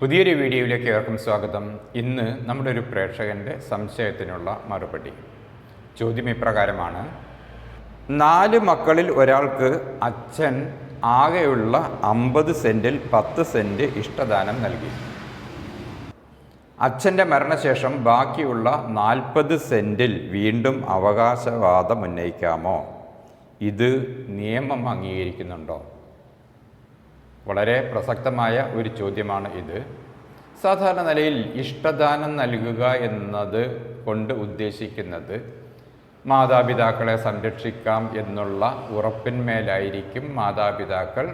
പുതിയൊരു വീഡിയോയിലേക്ക് ഏവർക്കും സ്വാഗതം. ഇന്ന് നമ്മുടെ ഒരു പ്രേക്ഷകന്റെ സംശയത്തിനുള്ള മറുപടി. ചോദ്യം ഇപ്രകാരമാണ്. നാല് മക്കളിൽ ഒരാൾക്ക് അച്ഛൻ ആകെയുള്ള അമ്പത് സെന്റിൽ പത്ത് സെന്റ് ഇഷ്ടദാനം നൽകി. അച്ഛന്റെ മരണശേഷം ബാക്കിയുള്ള നാൽപ്പത് സെന്റിൽ വീണ്ടും അവകാശവാദം ഉന്നയിക്കാമോ? ഇത് നിയമം അംഗീകരിക്കുന്നുണ്ടോ? വളരെ പ്രസക്തമായ ഒരു ചോദ്യമാണ് ഇത്. സാധാരണ നിലയിൽ ഇഷ്ടദാനം നൽകുക എന്നത് കൊണ്ട് ഉദ്ദേശിക്കുന്നത് മാതാപിതാക്കളെ സംരക്ഷിക്കാം എന്നുള്ള ഉറപ്പിന്മേലായിരിക്കും മാതാപിതാക്കൾ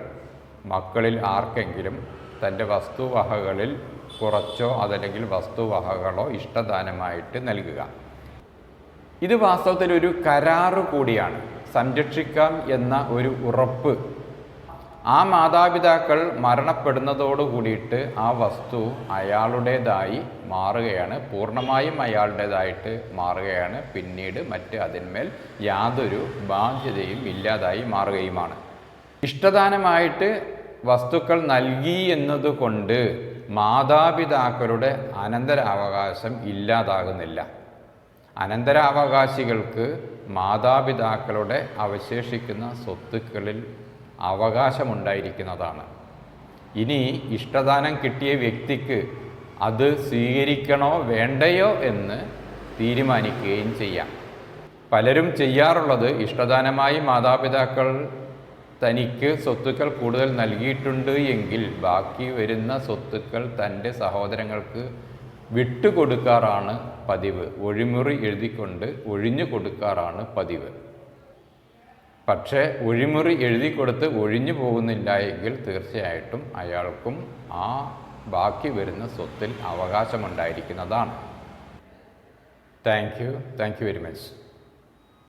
മക്കളിൽ ആർക്കെങ്കിലും തന്റെ വസ്തുവഹകളിൽ കുറച്ചോ അതല്ലെങ്കിൽ വസ്തുവഹകളോ ഇഷ്ടദാനമായിട്ട് നൽകുക. ഇത് വാസ്തവത്തിൽ ഒരു കരാറ് കൂടിയാണ്. സംരക്ഷിക്കാം എന്ന ഒരു ഉറപ്പ് ആ മാതാപിതാക്കൾ മരണപ്പെടുന്നതോട് കൂടിയിട്ട് ആ വസ്തു അയാളുടേതായി മാറുകയാണ്. പൂർണമായും അയാളുടേതായിട്ട് മാറുകയാണ്. പിന്നീട് മറ്റ് അതിന്മേൽ യാതൊരു ബാധ്യതയും ഇല്ലാതായി മാറുകയുമാണ്. ഇഷ്ടദാനമായിട്ട് വസ്തുക്കൾ നൽകി എന്നതുകൊണ്ട് മാതാപിതാക്കളുടെ അനന്തരാവകാശം ഇല്ലാതാകുന്നില്ല. അനന്തരാവകാശികൾക്ക് മാതാപിതാക്കളുടെ അവശേഷിക്കുന്ന സ്വത്തുക്കളിൽ അവകാശമുണ്ടായിരിക്കുന്നതാണ്. ഇനി ഇഷ്ടദാനം കിട്ടിയ വ്യക്തിക്ക് അത് സ്വീകരിക്കണോ വേണ്ടയോ എന്ന് തീരുമാനിക്കുകയും ചെയ്യാം. പലരും ചെയ്യാറുള്ളത് ഇഷ്ടദാനമായി മാതാപിതാക്കൾ തനിക്ക് സ്വത്തുക്കൾ കൂടുതൽ നൽകിയിട്ടുണ്ട് എങ്കിൽ ബാക്കി വരുന്ന സ്വത്തുക്കൾ തന്റെ സഹോദരങ്ങൾക്ക് വിട്ടുകൊടുക്കാറാണ് പതിവ്. ഒഴിമുറി എഴുതിക്കൊണ്ട് ഒഴിഞ്ഞു കൊടുക്കാറാണ് പതിവ്. പക്ഷേ ഒഴിമുറി എഴുതി കൊടുത്ത് ഒഴിഞ്ഞു പോകുന്നില്ല എങ്കിൽ തീർച്ചയായിട്ടും അയാൾക്കും ആ ബാക്കി വരുന്ന സ്വത്തിൽ അവകാശമുണ്ടായിരിക്കുന്നതാണ്. Thank you thank you very much